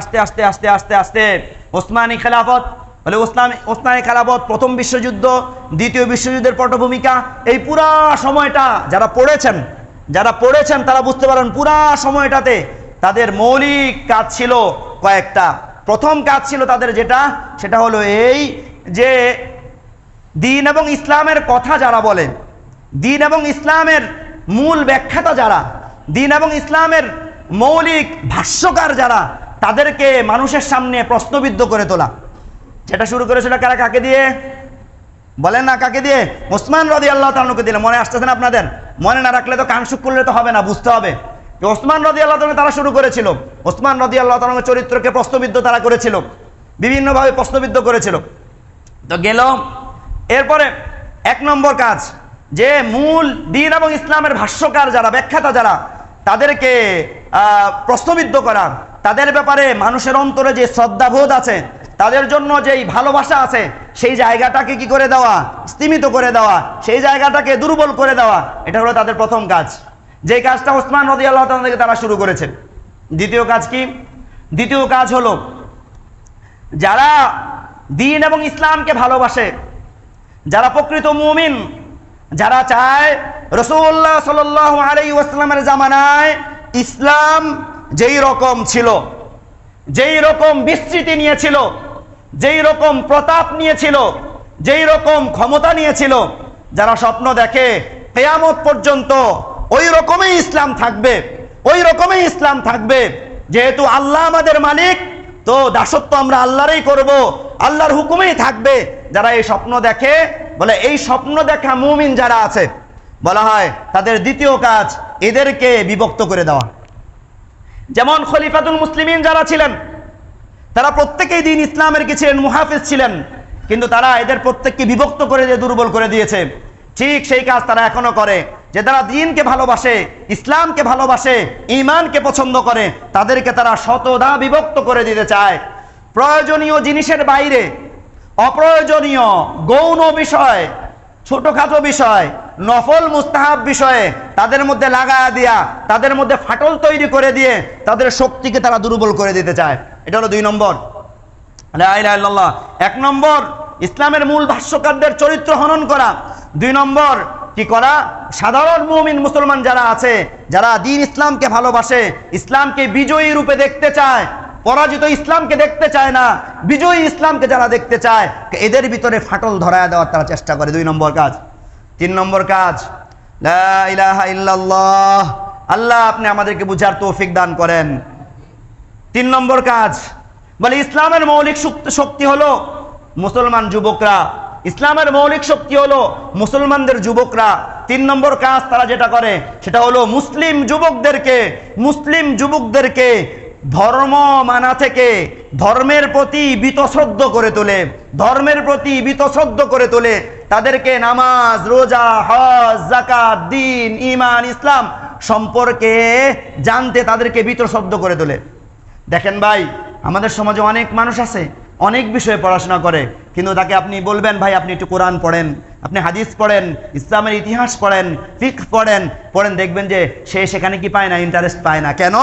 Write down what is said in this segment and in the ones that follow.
আস্তে আস্তে আস্তে আস্তে আস্তে। ওসমানী খেলাফত, বলে ওসলাম, ওসমানী খেলাফত প্রথম বিশ্বযুদ্ধ, দ্বিতীয় বিশ্বযুদ্ধের পটভূমিকা, এই পুরা সময়টা যারা পড়েছেন যারা পড়েছেন তারা বুঝতে পারেন পুরা সময়টাতে তাদের মৌলিক কাজ ছিল কয়েকটা। প্রথম কাজ ছিল তাদের যেটা, সেটা হলো এই যে দিন এবং ইসলামের কথা যারা বলে দিন এবং ইসলামের মূল ব্যাখ্যাতা যারা, দিন এবং ইসলামের মৌলিক ভাষ্যকার যারা তাদেরকে মানুষের সামনে প্রশ্নবিদ্ধ করে তোলা। যেটা শুরু করেছিল কারা, কাকে দিয়ে? বলেন না কাকে দিয়ে? ওসমান রদি আল্লাহ তালুকে দিলে। মনে আসতেছেন আপনাদের? মনে না রাখলে তো কানসুক করলে তো হবে না, বুঝতে হবে। যে ওসমান রদি আল্লাহ তালু তারা শুরু করেছিল। ওসমান রদি আল্লাহ তালুকের চরিত্রকে প্রশ্নবিদ্ধ তারা করেছিল। বিভিন্নভাবে প্রশ্নবিদ্ধ করেছিল। তো গেল। এরপরে এক নম্বর কাজ, যে মূল দিন এবং ইসলামের ভাষ্যকার যারা, ব্যাখ্যাতা যারা, তাদেরকে প্রশ্নবিদ্ধ করা। তাদের ব্যাপারে মানুষের অন্তরে যে শ্রদ্ধাবোধ আছে, তাদের জন্য যেই ভালোবাসা আছে, সেই জায়গাটাকে কি করে দেওয়া? স্তীমিত করে দেওয়া। সেই জায়গাটাকে দুর্বল করে দেওয়া। এটা হলো তাদের প্রথম কাজ। যে কাজটা ওসমান রদি আল্লাহ থেকে তারা শুরু করেছেন। দ্বিতীয় কাজ কি? দ্বিতীয় কাজ হলো, যারা দিন এবং ইসলামকে ভালোবাসে, যারা প্রকৃত মুমিন, যারা চায় রসুল্লাহ সাল আলাই ওয়াসালামের জামানায় ইসলাম যেই রকম ছিল, যেই রকম বিস্তৃতি নিয়েছিল, যেই রকম প্রতাপ নিয়েছিল, যেই রকম ক্ষমতা নিয়েছিল, যারা স্বপ্ন দেখে কেয়ামত পর্যন্ত ওই রকমই ইসলাম থাকবে, ওই রকমই ইসলাম থাকবে। যেহেতু আল্লাহ আমাদের মালিক, তো দাসত্ব আমরা আল্লাহরই করব, আল্লাহর হুকুমেই থাকবে। যারা এই স্বপ্ন দেখে, বলে এই স্বপ্ন দেখা মুমিন যারা আছে, বলা হয় তাদের দ্বিতীয় কাজ এদেরকে বিভক্ত করে দেওয়া। যেমন খলিফাতুল মুসলিমিন যারা ছিলেন, তারা প্রত্যেকেই দিন ইসলামের কি ছিলেন? মুহাফিজ ছিলেন। কিন্তু তারা এদের প্রত্যেককে বিভক্ত করে দিয়ে দুর্বল করে দিয়েছে। ঠিক সেই কাজ তারা এখনও করে। যে তারা দিনকে ভালোবাসে, ইসলামকে ভালোবাসে ইমানকে পছন্দ করে, তাদেরকে তারা শতদা বিভক্ত করে দিতে চায়। প্রয়োজনীয় জিনিসের বাইরে, অপ্রয়োজনীয় গৌণ বিষয়, ছোটখাটো বিষয় নফল মুস্তাহাব বিষয়ে তাদের মধ্যে লাগায়া দিয়া, তাদের মধ্যে ফাটল তৈরি করে দিয়ে তাদের শক্তিকে তারা দুর্বল করে দিতে চায়। এটা হলো দুই নম্বর। ইল্লাল্লাহ। এক নম্বর, ইসলামের মূল ভাষ্যকারদের চরিত্র হনন করা। দুই নম্বর, কি করা? সাধারণ মুমিন মুসলমান যারা আছে, যারা দিন ইসলামকে ভালোবাসে, ইসলামকে বিজয়ী রূপে দেখতে চায়, পরাজিত ইসলামকে দেখতে চায় না, বিজয়ী ইসলামকে যারা দেখতে চায়, এদের ভিতরে ফাটল ধরায় দেওয়ার তারা চেষ্টা করে। দুই নম্বর কাজ। তিন নম্বর কাজ আল্লাহ আপনি আমাদেরকে বুঝার তৌফিক দান করেন। তিন নম্বর কাজ, বলে ইসলামের মৌলিক শক্তি হলো মুসলমান যুবকরা। ইসলামের মৌলিক শক্তি হলো মুসলমানদের যুবকরা। তিন নম্বর কাজ তারা যেটা করে, সেটা হলো মুসলিম যুবকদেরকে মুসলিম যুবকদেরকে ধর্ম মানা থেকে ধর্মের প্রতি বিতশ্রদ্ধ করে তোলে, ধর্মের প্রতি বিতশ্রদ্ধ করে তোলে। তাদেরকে নামাজ, রোজা, হজ জাকাত দিন ইমান ইসলাম সম্পর্কে জানতে তাদেরকে বিতশ্রদ্ধ করে তোলে। দেখেন ভাই, আমাদের সমাজে অনেক মানুষ আছে, অনেক বিষয়ে পড়াশোনা করে, কিন্তু তাকে আপনি বলবেন, ভাই, আপনি একটু কোরআন পড়েন। আপনি হাদিস পড়েন, ইসলামের ইতিহাস পড়েন ফিক পড়েন পড়েন, দেখবেন যে সে সেখানে কি পায় না ইন্টারেস্ট পায় না। কেন?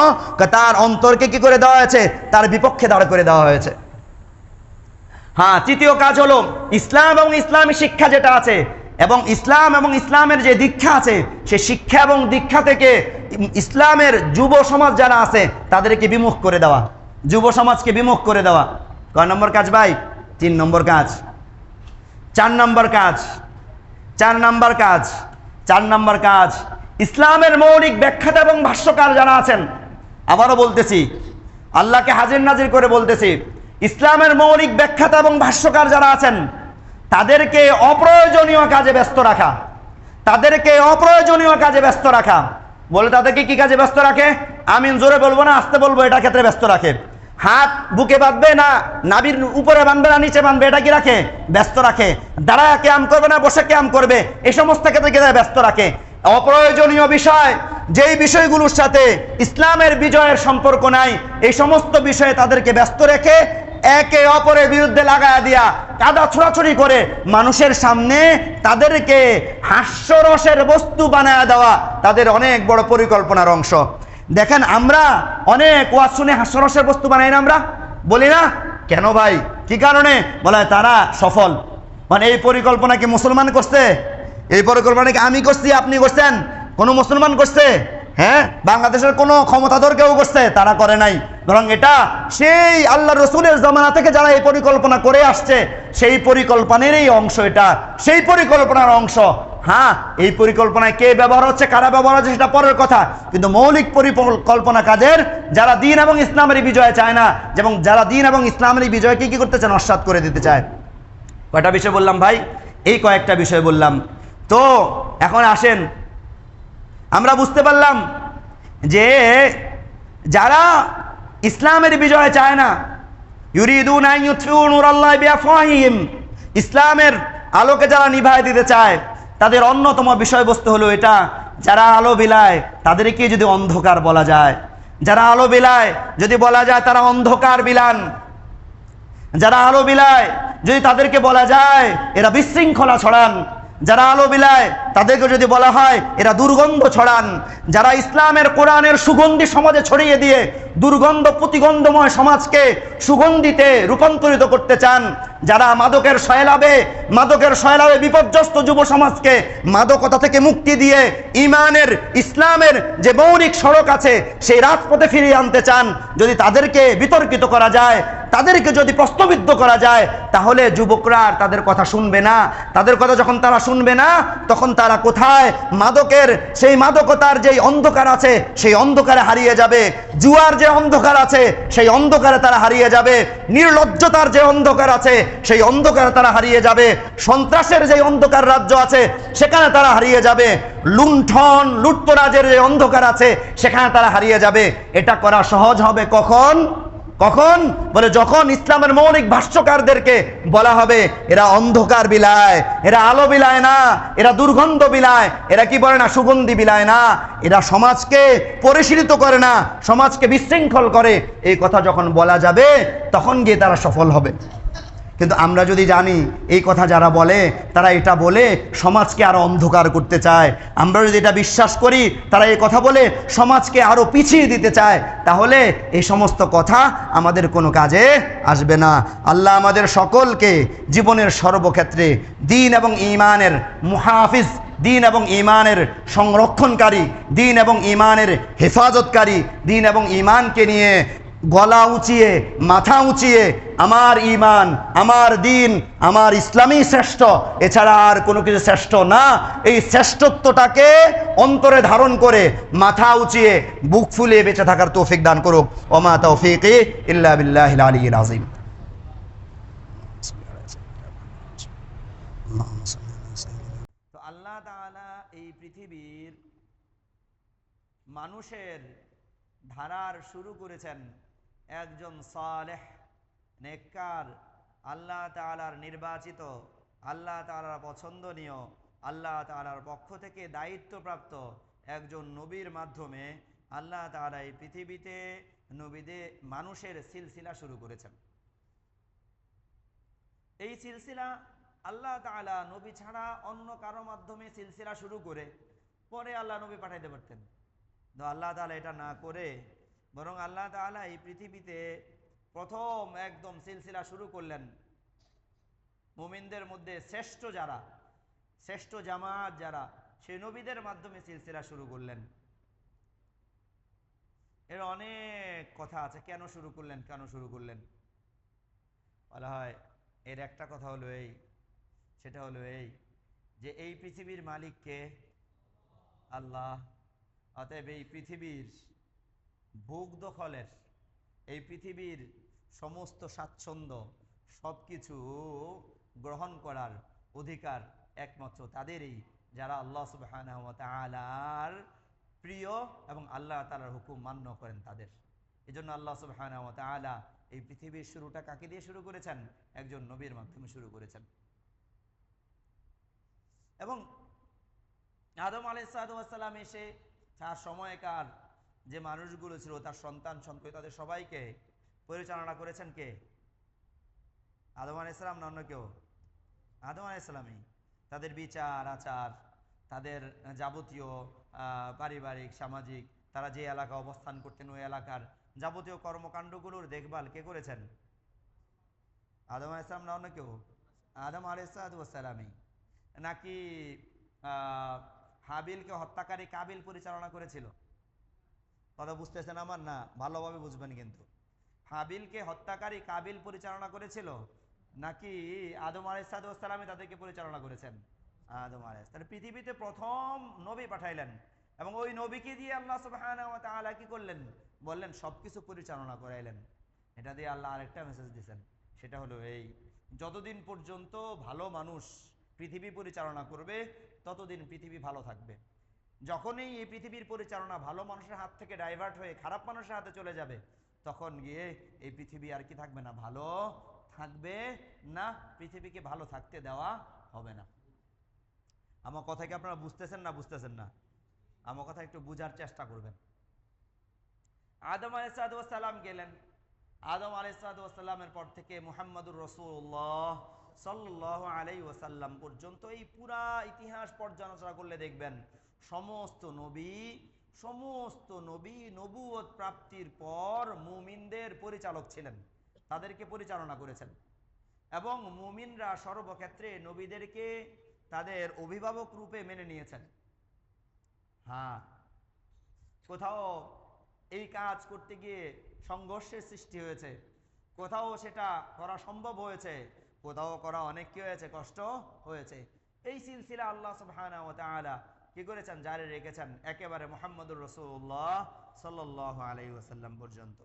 তার অন্তরকে কি করে দেওয়া হয়েছে? তার বিপক্ষে দাঁড় করে দেওয়া হয়েছে। হ্যাঁ তৃতীয় কাজ হলো, ইসলাম এবং ইসলামী শিক্ষা যেটা আছে, এবং ইসলাম এবং ইসলামের যে দীক্ষা আছে, সে শিক্ষা এবং দীক্ষা থেকে ইসলামের যুব সমাজ যারা আছে, তাদেরকে বিমুখ করে দেওয়া। যুব সমাজকে বিমুখ করে দেওয়া। কয় নম্বর কাজ ভাই? তিন নম্বর কাজ। চার নম্বর কাজ। চার নাম্বার কাজ, চার নাম্বার কাজ। ইসলামের মৌলিক ব্যাখ্যাতা এবং ভাষ্যকার যারা আছেন, আবারও বলতেছি, আল্লাহকে হাজির নাজির করে বলতেছি, ইসলামের মৌলিক ব্যাখ্যাতা এবং ভাষ্যকার যারা আছেন, তাদেরকে অপ্রয়োজনীয় কাজে ব্যস্ত রাখা, তাদেরকে অপ্রয়োজনীয় কাজে ব্যস্ত রাখা। বলে তাদেরকে কি কাজে ব্যস্ত রাখে? আমি জোরে বলব না, আসতে বলব, এটা ক্ষেত্রে ব্যস্ত রাখে। হাত বুকে বাঁধবে না নাবির উপরে বাঁধবে না, নিচে বাঁধবে, এটা কি রাখে? ব্যস্ত রাখে। দাঁড়ায় ক্যাম করবে না, বসে ক্যাম করবে। এই সমস্ত ক্ষেত্রে তারা ব্যস্ত রাখে? অপ্রয়োজনীয় বিষয়, যেই বিষয়গুলোর সাথে ইসলামের বিজয়ের সম্পর্ক নাই, এই সমস্ত বিষয়ে তাদেরকে ব্যস্ত রেখে একে অপরের বিরুদ্ধে লাগায়া দিয়া কাদা ছোড়াছড়ি করে মানুষের সামনে তাদেরকে হাস্যরসের বস্তু বানায়া দেওয়া তাদের অনেক বড় পরিকল্পনার অংশ। দেখেন আমরা অনেক ওয়াজ শুনে হাস্যরসের বস্তু বানাই না আমরা? বলি না? কেন ভাই? কি কারণে? বলা তারা সফল। মানে এই পরিকল্পনা কি মুসলমান করছে? এই পরিকল্পনা কি আমি করছি, আপনি করছেন? কোনো মুসলমান করছে? হ্যাঁ? বাংলাদেশের কোনো ক্ষমতাধর কেউ করছে? তারা করে নাই। বরং এটা সেই আল্লাহ রসুলের জমানা থেকে যারা এই পরিকল্পনা করে আসছে, সেই পরিকল্পনারই অংশ এটা। সেই পরিকল্পনার অংশ হ্যাঁ এই পরিকল্পনায় কে ব্যবহার হচ্ছে, কারা ব্যবহার হচ্ছে সেটা পরের কথা। কিন্তু মৌলিক পরিকল্পনা কাদের? যারা দিন এবং ইসলামের বিজয় চায় না, এবং যারা দিন এবং ইসলামের বিজয়কে কি করতে চায়? অস্বাদ করে দিতে চায়। কয়টা বিষয় বললাম ভাই? এই কয়েকটা বিষয় বললাম। তো, এখন আসেন। আমরা বুঝতে পারলাম যে যারা ইসলামের বিজয় চায় না ইসলামের আলোকে যারা নিভায় দিতে চায় তাদের অন্যতম বিষয়বস্তু হলো এটা, যারা আলো বিলায়, তাদেরকে যদি অন্ধকার বলা যায়। যারা আলো বিলায়, যদি বলা যায় তারা অন্ধকার বিলান। যারা আলো বিলায়, যদি তাদেরকে বলা যায়, এরা বিশৃঙ্খলা ছড়ান। যারা আলো বিলায়, তাদেরকে যদি বলা হয়, এরা দুর্গন্ধ ছড়ান। যারা ইসলামের কোরআনের সুগন্ধি সমাজে ছড়িয়ে দিয়ে দুর্গন্ধ প্রতিগন্ধময় সমাজকে সুগন্ধিতে রূপান্তরিত করতে চান, যারা মাদকের সয়লাবে মাদকের সয়লাবে বিপর্যস্ত যুব সমাজকে মাদকতা থেকে মুক্তি দিয়ে ইমানের, ইসলামের যে মৌলিক সড়ক আছে, সেই রাজপথে ফিরিয়ে আনতে চান, যদি তাদেরকে বিতর্কিত করা যায় তাদেরকে যদি প্রশ্নবিদ্ধ করা যায়, তাহলে যুবকরা তাদের কথা শুনবে না। তাদের কথা যখন তারা শুনবে না, তখন তারা কোথায়? মাদকের, সেই মাদকতার যেই অন্ধকার আছে, সেই অন্ধকারে হারিয়ে যাবে। জুয়ার যে অন্ধকার আছে, সেই অন্ধকারে তারা হারিয়ে যাবে। নির্লজ্জতার যে অন্ধকার আছে, সেই অন্ধকারে তারা হারিয়ে যাবে। সন্ত্রাসের যে অন্ধকার রাজ্য আছে, সেখানে তারা হারিয়ে যাবে। লুণ্ঠন, লুট্তরাজের যে অন্ধকার আছে, সেখানে তারা হারিয়ে যাবে। এটা করা সহজ হবে কখন? কখন? বলে, যখন ইসলামের মৌলিক ভাষ্যকারদেরকে বলা হবে, এরা অন্ধকার বিলায়, এরা আলো বিলায় না, এরা দুর্গন্ধ বিলায়, এরা কি বলে না, সুগন্ধি বিলায় না, এরা সমাজকে পরিশীলিত করে না, সমাজকে বিশৃঙ্খল করে, এই কথা যখন বলা যাবে, তখন গিয়ে তারা সফল হবে। কিন্তু আমরা যদি জানি এই কথা যারা বলে, তারা এটা বলে সমাজকে আরও অন্ধকার করতে চায়। আমরা যদি এটা বিশ্বাস করি, তারা এই কথা বলে সমাজকে আরও পিছিয়ে দিতে চায়, তাহলে এই সমস্ত কথা আমাদের কোনো কাজে আসবে না। আল্লাহ আমাদের সকলকে জীবনের সর্বক্ষেত্রে দিন এবং ইমানের মুহাফিজ, দিন এবং ইমানের সংরক্ষণকারী, দিন এবং ইমানের হেফাজতকারী, দিন এবং ইমানকে নিয়ে গলা উঁচিয়ে, মাথা উঁচিয়ে, আমার ইমান আমার দিন, আমার ইসলামী শ্রেষ্ঠ। এছাড়া আর কোনো কিছু শ্রেষ্ঠ না। এই শ্রেষ্ঠত্বটাকে অন্তরে ধারণ করে মাথা উঁচিয়ে বুক ফুলিয়ে বেঁচে থাকার তৌফিক দান করুক। ওমা তৌফিক আলী আজিম আল্লাহ এই পৃথিবীর মানুষের ধারার শুরু করেছেন। একজন সালেহ, নেককার, আল্লাহ তাআলার নির্বাচিত, আল্লাহ তাআলার পছন্দনীয়, আল্লাহ তাআলার পক্ষ থেকে দায়িত্বপ্রাপ্ত একজন নবীর মাধ্যমে আল্লাহ তালা এই পৃথিবীতে নবীদের মানুষের সিলসিলা শুরু করেছেন। এই সিলসিলা আল্লাহ তাআলা নবী ছাড়া অন্য কারও মাধ্যমে সিলসিলা শুরু করে, পরে আল্লাহ নবী পাঠাইতে পারতেন। তো আল্লাহ তাআলা এটা না করে বরং আল্লাহ তাআলা এই পৃথিবীতে প্রথম একদম সিলসিলা শুরু করলেন। মুমিনদের মধ্যে শ্রেষ্ঠ যারা, শ্রেষ্ঠ জামাত যারা, সেই নবীদের মাধ্যমে সিলসিলা শুরু করলেন। এর অনেক কথা আছে, কেন শুরু করলেন, কেন শুরু করলেন? বলা হয়, এর একটা কথা হলো এই, সেটা হলো এই, যে এই পৃথিবীর মালিককে আল্লাহ, অতএব এই পৃথিবীর ভোগ দখলের এই পৃথিবীর সমস্ত স্বাচ্ছন্দ্য সব কিছু গ্রহণ করার অধিকার একমাত্র তাদেরই, যারা আল্লাহ ওয়া প্রিয় এবং আল্লাহ তাআলার হুকুম মান্য করেন তাদের। এজন্য আল্লাহ সুবহানাহু ওয়া তাআলা এই পৃথিবীর শুরুটা কাকে দিয়ে শুরু করেছেন? একজন নবীর মাধ্যমে শুরু করেছেন। এবং আদম আলাইসালাম এসে তার সময়কার যে মানুষগুলো ছিল, তার সন্তান, সন্ততি, তাদের সবাইকে পরিচালনা করেছেন কে? আদম আলাইসালাম না অন্য কেউ? আদম আলাইসালামই তাদের বিচার, আচার, তাদের যাবতীয় পারিবারিক, সামাজিক, তারা যে এলাকা অবস্থান করতেন ওই এলাকার যাবতীয় কর্মকাণ্ডগুলোর দেখভাল কে করেছেন? আদম আলাইসলাম না অন্য কেউ? আদম আলাইসালামই নাকি হাবিলকে হত্যাকারী কাবিল পরিচালনা করেছিল? কথা বুঝতেছেন আমার? না, ভালোভাবে বুঝবেন কিন্তু। হাবিলকে হত্যাকারী কাবিল পরিচালনা করেছিল নাকি আদম আলাইসালামই তাদেরকে পরিচালনা করেছেন? আদম আলাইস তাহলে পৃথিবীতে প্রথম নবী পাঠাইলেন এবং ওই নবীকে দিয়ে আল্লাহ তাআলা কি করলেন? বললেন, সবকিছু পরিচালনা করাইলেন। এটা দিয়ে আল্লাহ আরেকটা মেসেজ দিয়েছেন সেটা হলো এই, যতদিন পর্যন্ত ভালো মানুষ পৃথিবী পরিচালনা করবে, ততদিন পৃথিবী ভালো থাকবে। যখনই এই পৃথিবীর পরিচালনা ভালো মানুষের হাত থেকে ডাইভার্ট হয়ে খারাপ মানুষের হাতে চলে যাবে, তখন গিয়ে এই পৃথিবী আর কি থাকবে না? ভালো থাকবে না, পৃথিবীকে ভালো থাকতে দেওয়া হবে না। আমার কথা কি আপনারা বুঝতেছেন না বুঝতেছেন না? আমার কথা একটু বুঝার চেষ্টা করবেন। আদম আলাইসালাম গেলেন। আদম আলাইসালামের পর থেকে মুহাম্মদুর রসুল্লাহ সাল্লাহ আলাই ওসাল্লাম পর্যন্ত এই পুরা ইতিহাস পর্যালোচনা করলে দেখবেন, সমস্ত নবী সমস্ত নবী নবুয়ত প্রাপ্তির পর মুমিনদের পরিচালক ছিলেন, তাদেরকে পরিচালনা করেছেন। এবং মুমিনরা সর্বক্ষেত্রে নবীদেরকে তাদের অভিভাবক রূপে মেনে নিয়েছেন। হ্যাঁ কোথাও এই কাজ করতে গিয়ে সংঘর্ষের সৃষ্টি হয়েছে, কোথাও সেটা করা সম্ভব হয়েছে কোথাও করা অনেক কি হয়েছে? কষ্ট হয়েছে। এই সিলসিলা আল্লাহ সুবহানাহু ওয়া তাআলা কি করেছেন? জারি রেখেছেন একেবারে মোহাম্মদুর রসুল্লাহ সাল্লাহ আলাইহি ওয়াসাল্লাম পর্যন্ত।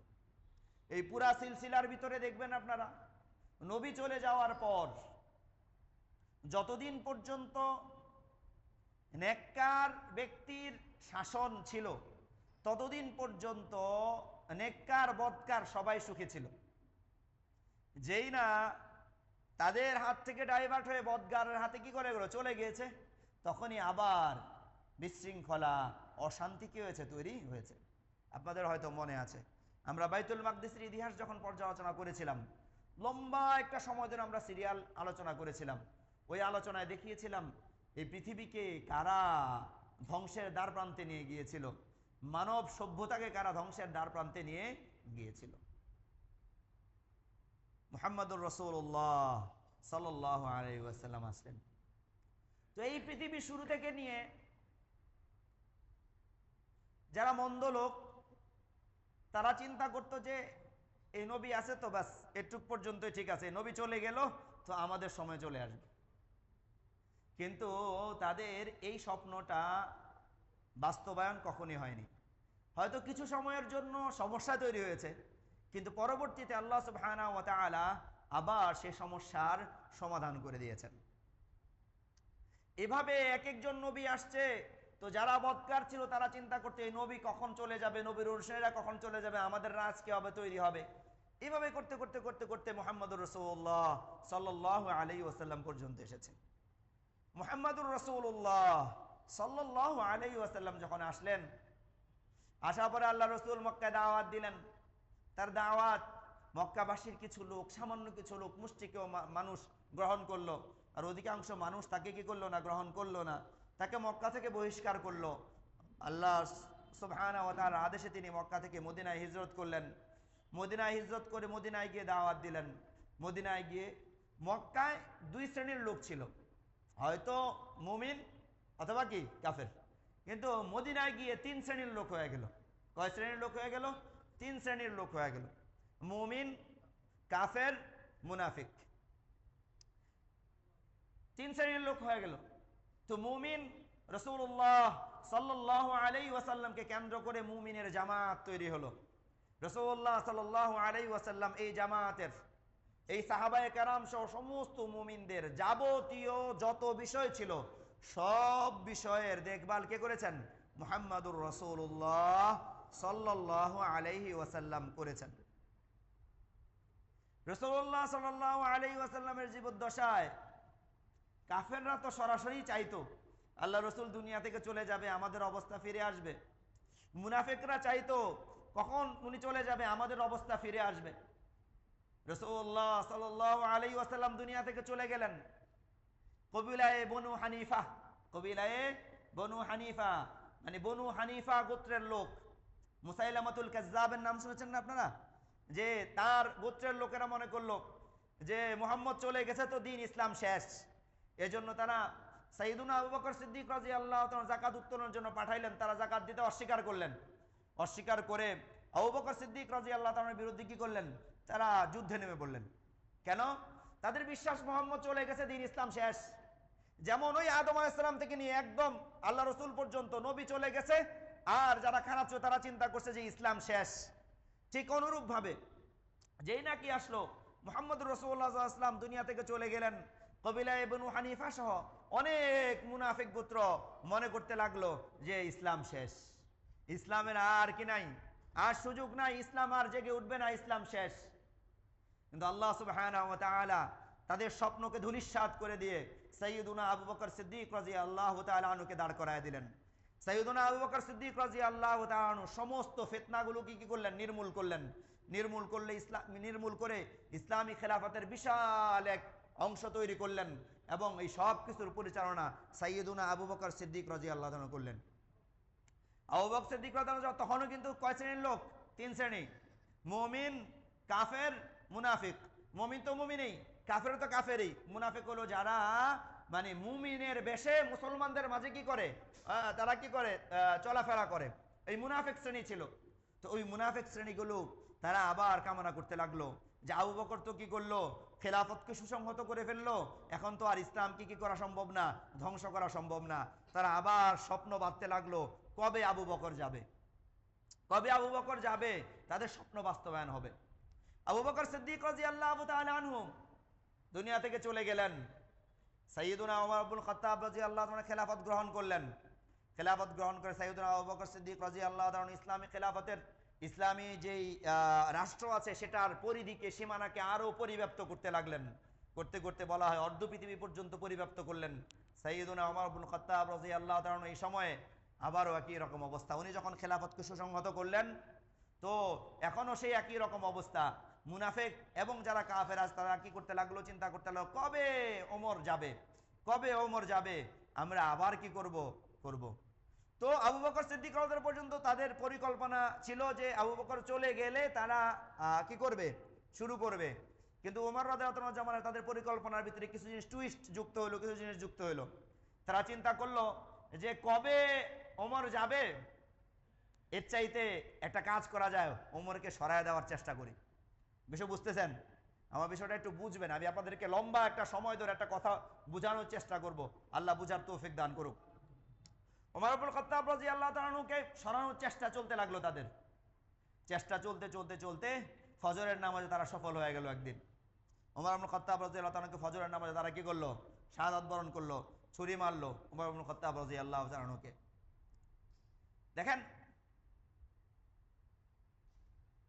এই পুরা সিলসিলার ভিতরে দেখবেন আপনারা, নবী চলে যাওয়ার পর যতদিন পর্যন্ত নেককার ব্যক্তির শাসন ছিল, ততদিন পর্যন্ত নেককার, বদকার সবাই সুখী ছিল। যেই না তাদের হাত থেকে ডাইভার্ট হয়ে বদগারের হাতে কি করে গেল চলে গিয়েছে। তখনই আবার বিশৃঙ্খলা, অশান্তি কি হয়েছে? তৈরি হয়েছে। আপনাদের হয়তো মনে আছে, আমরা বাইতুল মাকদিসের ইতিহাস যখন পর্যালোচনা করেছিলাম, লম্বা একটা সময় ধরে আমরা সিরিয়াল আলোচনা করেছিলাম। ওই আলোচনায় দেখিয়েছিলাম, এই পৃথিবীকে কারা ধ্বংসের দ্বার প্রান্তে নিয়ে গিয়েছিল? মানব সভ্যতাকে কারা ধ্বংসের দ্বার প্রান্তে নিয়ে গিয়েছিল? মোহাম্মদুর রসুল্লাহ সাল্লাহ আলাই ওয়াসাল্লাম আসলেন। তো এই পৃথিবী শুরু থেকে নিয়ে যারা মন্দ লোক, তারা চিন্তা করতো যে, এই নবী আছে তো ব্যাস, এটুক পর্যন্তই ঠিক আছে। নবী চলে গেল, তো আমাদের সময় চলে আসবে। কিন্তু তাদের এই স্বপ্নটা বাস্তবায়ন কখনই হয়নি। হয়তো কিছু সময়ের জন্য সমস্যা তৈরি হয়েছে। কিন্তু পরবর্তীতে আল্লাহ সুবহানা ওয়া তাআলা আবার সে সমস্যার সমাধান করে দিয়েছেন। এভাবে এক একজন নবী আসছে, তো যারা বদকার ছিল তারা চিন্তা করতে, এই নবী কখন চলে যাবে? নবীর অনুসারীরা কখন চলে যাবে? আমাদের রাজ কি হবে? তৈরি হবে? এভাবে করতে করতে করতে করতে মোহাম্মদুর রসুল্লাহ সাল্লাহ আলী ওসাল্লাম পর্যন্ত এসেছে। মোহাম্মদুর রসুল্লাহ সাল্লাহ আলী ওয়াসাল্লাম যখন আসলেন, আসার পরে আল্লাহ রসুল মক্কায় দাওয়াত দিলেন। তার দাওয়াত। মক্কাবাসীর কিছু লোক, সামান্য কিছু লোক, মুষ্টিকেও মানুষ গ্রহণ করল। আর অধিকাংশ মানুষ তাকে কি করল না, গ্রহণ করল না। তাকে মক্কা থেকে বহিষ্কার করল। আল্লাহ সুবহানা ও তার আদেশে তিনি মক্কা থেকে মদিনায় হিজরত করলেন। মদিনায় হিজরত করে মদিনায় গিয়ে দাওয়াত দিলেন। মদিনায় গিয়ে মক্কায় দুই শ্রেণির লোক ছিল। হয়তো মুমিন অথবা কি? কাফের। কিন্তু মদিনায় গিয়ে তিন শ্রেণির লোক হয়ে গেল। কয় শ্রেণির লোক হয়ে গেল? তিন শ্রেণির লোক হয়ে গেল। মুমিন, কাফের, মুনাফিক। তিন শ্রেণির লোক হয়ে গেল। তো মুমিন রসুল্লাহ সাল্লাহ আলাই ওয়াসাল্লামকে কেন্দ্র করে মুমিনের জামাত তৈরি হলো। রসুল্লাহ সাল্লাহ আলাই ওয়াসাল্লাম এই জামাতের, এই সাহাবায়ে কারাম সহ সমস্ত মুমিনদের যাবতীয় যত বিষয় ছিল, সব বিষয়ের দেখভাল কে করেছেন? মুহাম্মাদুর রসুল্লাহ সাল্লাহ আলাইহি ওয়াসাল্লাম করেছেন। রসুল্লাহ সাল্লাহ আলাইহি ওয়াসাল্লামের জীবদ্দশায় কাফেররা তো সরাসরি চাইতো, আল্লাহ রসুল দুনিয়া থেকে চলে যাবে, আমাদের অবস্থা ফিরে আসবে। মুনাফেকরা চাইতো, কখন উনি চলে যাবে, আমাদের অবস্থা ফিরে আসবে। রসুল্লাহ সাল আলী ওয়াসাল্লাম দুনিয়া থেকে চলে গেলেন। কবিলায়ে বনু হানিফা, কবিলায়ে বনু হানিফা মানে বনু হানিফা গোত্রের লোক। মুসাইলামাতুল কাজ্জাবের নাম শুনেছেন না আপনারা? যে তার গোত্রের লোকেরা মনে করল যে মোহাম্মদ চলে গেছে তো দিন ইসলাম শেষ। এজন্য তারা সাইদুনা আবু বকর সিদ্দিক রাজি আল্লাহ জাকাত উত্তোলনের জন্য পাঠাইলেন, তারা জাকাত দিতে অস্বীকার করলেন। অস্বীকার করে আবু বকর সিদ্দিক রাজি আল্লাহ তালার বিরুদ্ধে কি করলেন? তারা যুদ্ধে নেমে পড়লেন। কেন? তাদের বিশ্বাস, মোহাম্মদ চলে গেছে, দিন ইসলাম শেষ। যেমন ওই আদম আলাইসালাম থেকে নিয়ে একদম আল্লাহ রসুল পর্যন্ত নবী চলে গেছে আর যারা খারাপ ছিল, তারা চিন্তা করছে যে ইসলাম শেষ। ঠিক অনুরূপ ভাবে যেই নাকি আসলো, মোহাম্মদ রসুল্লাহ আসলাম দুনিয়া থেকে চলে গেলেন। কবিলা এবং হানিফা সহ অনেক মুনাফিক পুত্র মনে করতে লাগল যে ইসলাম শেষ। ইসলামের আর কি নাই, আর সুযোগ নাই, ইসলাম আর জেগে উঠবে না, ইসলাম শেষ। কিন্তু আল্লাহ তাআলা তাদের স্বপ্নকে ধূলিসাৎ করে দিয়ে সৈয়দুনা আবু বকর সিদ্দিক রাজি আল্লাহ তালুকে দাঁড় করায় দিলেন। সৈয়দুনা আবু বকর সিদ্দিক রাজি আল্লাহ তালু সমস্ত ফেতনাগুলোকে কি করলেন? নির্মূল করলেন। নির্মূল করলে ইসলাম নির্মূল করে ইসলামী খেলাফতের বিশাল এক অংশ তৈরি করলেন এবং এই সব কিছুর পরিচালনা সৈয়দুনা আবু বকর সিদ্দিক রাজি আল্লাহ করলেন। আবু বকর সিদ্দিক তখনও কিন্তু কয় শ্রেণির লোক? তিন শ্রেণি। মমিন, কাফের, মুনাফিক। মমিন তো মুমিনই কাফের তো কাফেরই। মুনাফিক হলো যারা মানে মুমিনের বেশে মুসলমানদের মাঝে কি করে? তারা কি করে? চলাফেরা করে। এই মুনাফিক শ্রেণি ছিল। তো ওই মুনাফিক শ্রেণীগুলো তারা আবার কামনা করতে লাগল যে আবু বকর তো কি করল? খেলাফতকে সুসংহত করে ফেলল। এখন তো আর ইসলামকে কি করা সম্ভব না? ধ্বংস করা সম্ভব না। তারা আবার স্বপ্ন বাঁধতে লাগল, কবে আবু বকর যাবে? কবে আবু বকর যাবে? তাদের স্বপ্ন বাস্তবায়ন হবে। আবু বকর সিদ্দিক রাজি আল্লাহ আনহু দুনিয়া থেকে চলে গেলেন। সৈয়দুনা ওমর আব্দুল খত্তাব রাজি আল্লাহ খেলাফত গ্রহণ করলেন। খেলাফত গ্রহণ করে সৈয়দুনা আবু বকর সিদ্দিক রাজি আল্লাহ ইসলামী খেলাফতের, ইসলামী যেই রাষ্ট্র আছে সেটার পরিধিকে, সীমানাকে আরও পরিব্যাপ্ত করতে লাগলেন। করতে করতে বলা হয় অর্ধ পৃথিবী পর্যন্ত পরিব্যাপ্ত করলেন। সৈয়দুনা ওমর আব্দুল খত্তাব রাজি আল্লাহ এই সময়ে আবারও একই রকম অবস্থা। উনি যখন খেলাফতকে সুসংহত করলেন, তো এখনও সেই একই রকম অবস্থা। মুনাফেক এবং যারা কাফের আজ তারা কি করতে লাগল, চিন্তা করতে লাগল, কবে ওমর যাবে? কবে ওমর যাবে? আমরা আবার কি করব? করব। তো আবু বকর সিদ্দিক পর্যন্ত তাদের পরিকল্পনা ছিল যে আবু বকর চলে গেলে তারা কি করবে? শুরু করবে। কিন্তু ওমর রাদিয়াল্লাহু জামানায় তাদের পরিকল্পনার ভিতরে কিছু জিনিস টুইস্ট যুক্ত হলো, কিছু জিনিস যুক্ত হলো। তারা চিন্তা করল যে কবে ওমর যাবে? এর চাইতে একটা কাজ করা যায়, ওমরকে সরায় দেওয়ার চেষ্টা করি। বিষয় বুঝতেছেন? আমার বিষয়টা একটু বুঝবেন, আমি আপনাদেরকে লম্বা একটা সময় ধরে একটা কথা বোঝানোর চেষ্টা করব। আল্লাহ বুঝার তৌফিক দান করুক। ওমর আব্দুল খত্তাব রাজি আল্লাহ তালুকে সরানোর চেষ্টা চলতে লাগল তাদের। চেষ্টা চলতে চলতে চলতে ফজরের নামাজে তারা সফল হয়ে গেল একদিন। ওমর আব্দুল খত্তাব রাজি আল্লাহ তালুকে ফজরের নামাজে তারা কি করল? শাহাদ বরণ করল, ছুরি মারলো ওমর আব্দুল খত্তাব আল্লাহ তালুকে দেখেন,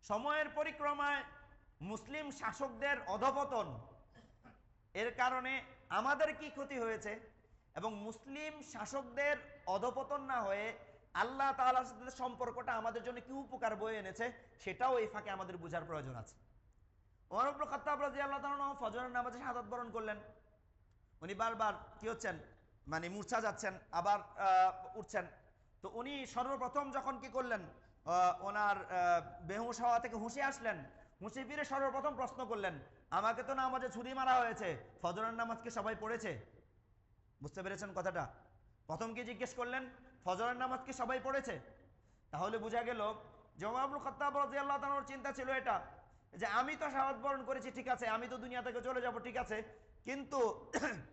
সময়ের পরিক্রমায় মুসলিম শাসকদের অধপতন। এর কারণে আমাদের কি ক্ষতি হয়েছে? এবং মুসলিম শাসকদের অধপতন না হয়ে আল্লাহ তাআলার সাথে সম্পর্কটা আমাদের জন্য কি উপকার বয়ে এনেছে, সেটাও এই ফাঁকে আমাদের বোঝার প্রয়োজন আছে। ওমর খাত্তাব রাদিয়াল্লাহু ফজরের নামাজে শাহাদাত বরণ করলেন। উনি বারবার কি হচ্ছেন? মানে মূর্ছা যাচ্ছেন, আবার উঠছেন। তো উনি সর্বপ্রথম যখন কি করলেন? ওনার বেহুশ হওয়া থেকে হুঁশে আসলেন। হুঁশে ফিরে সর্বপ্রথম প্রশ্ন করলেন, আমাকে তো নামাজে ছুরি মারা হয়েছে, ফজরের নামাজ কি সবাই পড়েছে? বুঝতে পেরেছেন কথাটা? প্রথম কি জিজ্ঞেস করলেন, ফজরের নামাজ কি সবাই পড়েছে? তাহলে বোঝা গেল জমাবুল খত্তাব রাদিয়াল্লাহু তাআলার চিন্তা ছিল এটা, যে আমি তো বরণ করেছি, ঠিক আছে, আমি তো দুনিয়া থেকে চলে যাব, ঠিক আছে, কিন্তু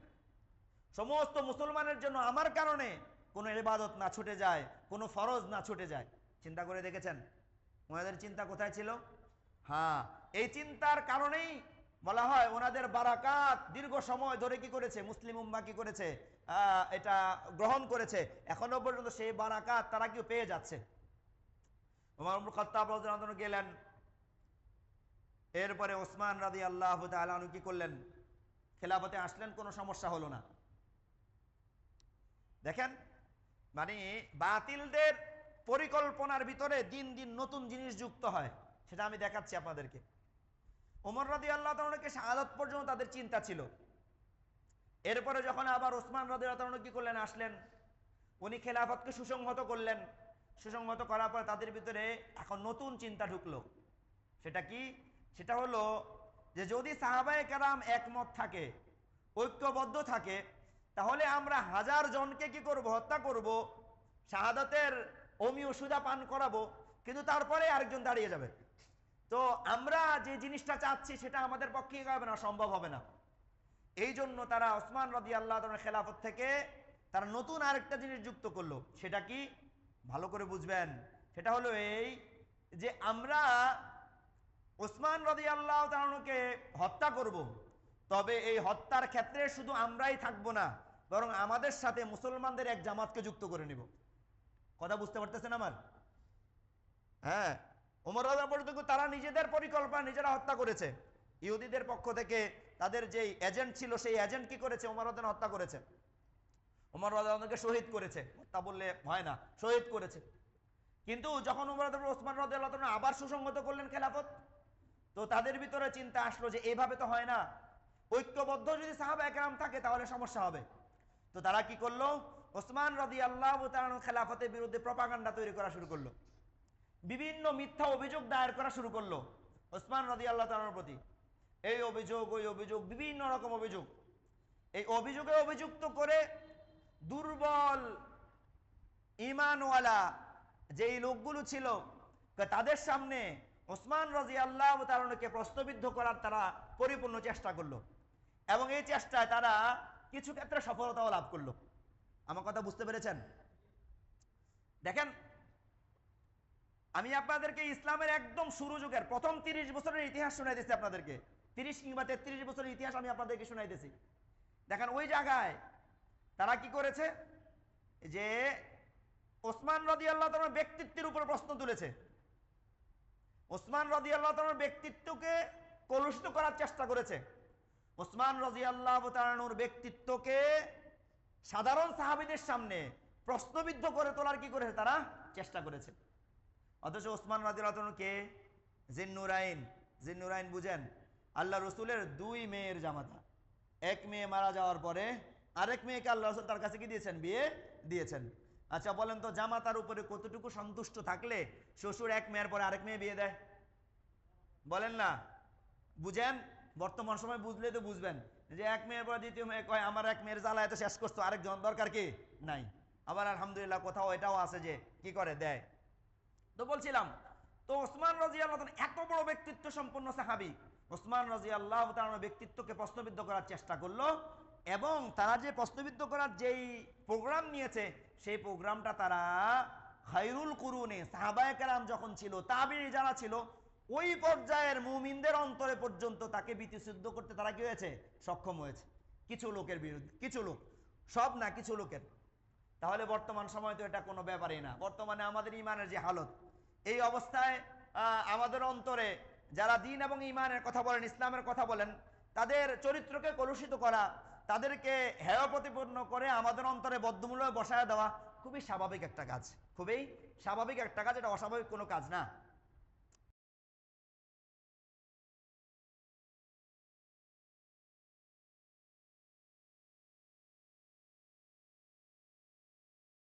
সমস্ত মুসলমানের জন্য আমার কারণে কোনো ইবাদত না ছুটে যায়, কোনো ফরজ না ছুটে যায়। চিন্তা করে দেখেছেন? ওনাদের চিন্তা কোথায় ছিল? হ্যাঁ এই চিন্তার কারণেই বলা হয় ওনাদের বারাকাত দীর্ঘ সময় ধরে কি করেছে? মুসলিম উম্মা কি করেছে? এটা গ্রহণ করেছে। এখনও পর্যন্ত সেই বারাকাত তারা কি পেয়ে যাচ্ছে? খাত্তাব গেলেন। এরপরে ওসমান রাদি আল্লাহ তালু কি করলেন? খেলাফতে আসলেন, কোনো সমস্যা হলো না। দেখেন মানে বাতিলদের পরিকল্পনার ভিতরে দিন দিন নতুন জিনিস যুক্ত হয়। সেটা আমি দেখাচ্ছি আপনাদেরকে। ওমর রাদি আল্লাহ তালকে শাহাদত পর্যন্ত তাদের চিন্তা ছিল। এরপরে যখন আবার ওসমান রাদি আল্লাহ কি করলেন? আসলেন। উনি খেলাফতকে সুসংহত করলেন। সুসংগত করার পর তাদের ভিতরে এখন নতুন চিন্তা ঢুকলো। সেটা কি? সেটা হলো যে যদি সাহাবায় কেরাম একমত থাকে, ঐক্যবদ্ধ থাকে, তাহলে আমরা হাজার জনকে কি করব? হত্যা করব, শাহাদাতের অমীয় সুদা পান করাবো, কিন্তু তারপরে আরেকজন দাঁড়িয়ে যাবে। তো আমরা যে জিনিসটা চাচ্ছি সেটা আমাদের পক্ষে হবে না সম্ভব হবে না। এই জন্য তারা ওসমান রদি আল্লাহ খেলাফত থেকে তারা নতুন আরেকটা জিনিস যুক্ত করল। সেটা কি? ভালো করে বুঝবেন। সেটা হলো এই যে আমরা ওসমান রদি আল্লাহ তালকে হত্যা করব। তবে এই হত্যার ক্ষেত্রে শুধু আমরাই থাকব না, বরং আমাদের সাথে মুসলমানদের এক জামাতকে যুক্ত করে নিব। কথা বুঝতে পারতেছেন আমার? হ্যাঁ ওমর রাজা তারা নিজেদের পরিকল্পনা নিজেরা হত্যা করেছে। ইহুদিদের পক্ষ থেকে তাদের যে এজেন্ট ছিল, সেই এজেন্ট কি করেছে? ওমর রাজান হত্যা করেছে। ওমর রাজানকে শহীদ করেছে। হত্যা বললে হয় না, শহীদ করেছে। কিন্তু যখন উমর রাজা ওসমান রাজা আবার সুসংগত করলেন খেলাফত, তো তাদের ভিতরে চিন্তা আসলো যে এইভাবে তো হয় না। ঐক্যবদ্ধ যদি সাহাবা একরাম থাকে তাহলে সমস্যা হবে। তো তারা কি করল? ওসমান রদি আল্লাহ খেলাফতের বিরুদ্ধে প্রপাগান্ডা তৈরি করা শুরু করল। বিভিন্ন মিথ্যা অভিযোগ দায়ের করা শুরু করল। ওসমান রদি আল্লাহ তালার প্রতি। এই অভিযোগ, ওই অভিযোগ, বিভিন্ন রকম অভিযোগ। এই অভিযোগে অভিযুক্ত করে দুর্বল ইমানওয়ালা যেই লোকগুলো ছিল তাদের সামনে ওসমান রাজি আল্লাহ তালকে প্রশ্নবিদ্ধ করার তারা পরিপূর্ণ চেষ্টা করল। এবং এই চেষ্টায় তারা কিছু ক্ষেত্রে সফলতাও লাভ করল। আমার কথা বুঝতে পেরেছেন? দেখেন আমি আপনাদেরকে ইসলামের একদম শুরু যুগের প্রথম তিরিশ বছরের ইতিহাস শোনাই দিচ্ছি আপনাদেরকে। তিরিশ কিংবা তেত্রিশ বছরের ইতিহাস আমি আপনাদেরকে শোনাই দিছি দেখেন ওই জায়গায় তারা কি করেছে? যে ওসমান রদি আল্লাহ ব্যক্তিত্বের উপর প্রশ্ন তুলেছে। ওসমান রদি আল্লাহ তোমার ব্যক্তিত্বকে কলুষিত করার চেষ্টা করেছে। ওসমান রাজি আল্লাহ তালানুর ব্যক্তিত্বকে সাধারণ সাহাবিদের সামনে প্রশ্নবিদ্ধ করে তোলার কি করেছে তারা? চেষ্টা করেছে। অথচ ওসমান রাজি আল্লাহ কে? জিন্নুরাইন। জিন্নুরাইন বুঝেন আল্লাহ রসুলের দুই মেয়ের জামাতা। এক মেয়ে মারা যাওয়ার পরে আরেক মেয়েকে আল্লাহ রসুল তার কাছে কি দিয়েছেন? বিয়ে দিয়েছেন। আচ্ছা বলেন তো জামাতার উপরে কতটুকু সন্তুষ্ট থাকলে শ্বশুর এক মেয়ের পরে আরেক মেয়ে বিয়ে দেয়? বলেন না। বুঝেন? বর্তমান সময় বুঝলে তো বুঝবেন। যে এক মেয়ের পর দ্বিতীয় মেয়ে কয়, আমার এক মেয়ের জ্বালায় তো শেষ করতো আরেকজন দরকার কি? নাই। আবার আলহামদুলিল্লাহ কোথাও এটাও আছে যে কি করে? দেয়। তো বলছিলাম, তো ওসমান রাজি আল্লাহ এত বড় ব্যক্তিত্ব সম্পন্ন সাহাবি, ওসমান রাজি আল্লাহ ব্যক্তিত্বকে প্রশ্নবিদ্ধ করার চেষ্টা করল এবং তারা যে প্রশ্নবিদ্ধ করার যেই প্রোগ্রাম নিয়েছে, সেই প্রোগ্রামটা তারা খাইরুল কুরুনে সাহাবায় কালাম যখন ছিল তাবি যারা ছিল, ওই পর্যায়ের মুমিনদের অন্তরে পর্যন্ত তাকে বিতিশুদ্ধ করতে তারা কি হয়েছে? সক্ষম হয়েছে। কিছু লোকের বিরুদ্ধে, কিছু লোক, সব না, কিছু লোকের। তাহলে বর্তমান সময় তো এটা কোনো ব্যাপারই না। বর্তমানে আমাদের ইমানের যে হালত এই অবস্থায় আমাদের অন্তরে যারা দিন এবং ইমানের কথা বলেন, ইসলামের কথা বলেন, তাদের চরিত্রকে কলুষিত করা, তাদেরকে হেয় প্রতিপন্ন করে আমাদের অন্তরে বদ্ধমূল্য বসায় দেওয়া খুবই স্বাভাবিক একটা কাজ। খুবই স্বাভাবিক একটা কাজ, এটা অস্বাভাবিক কোনো কাজ না।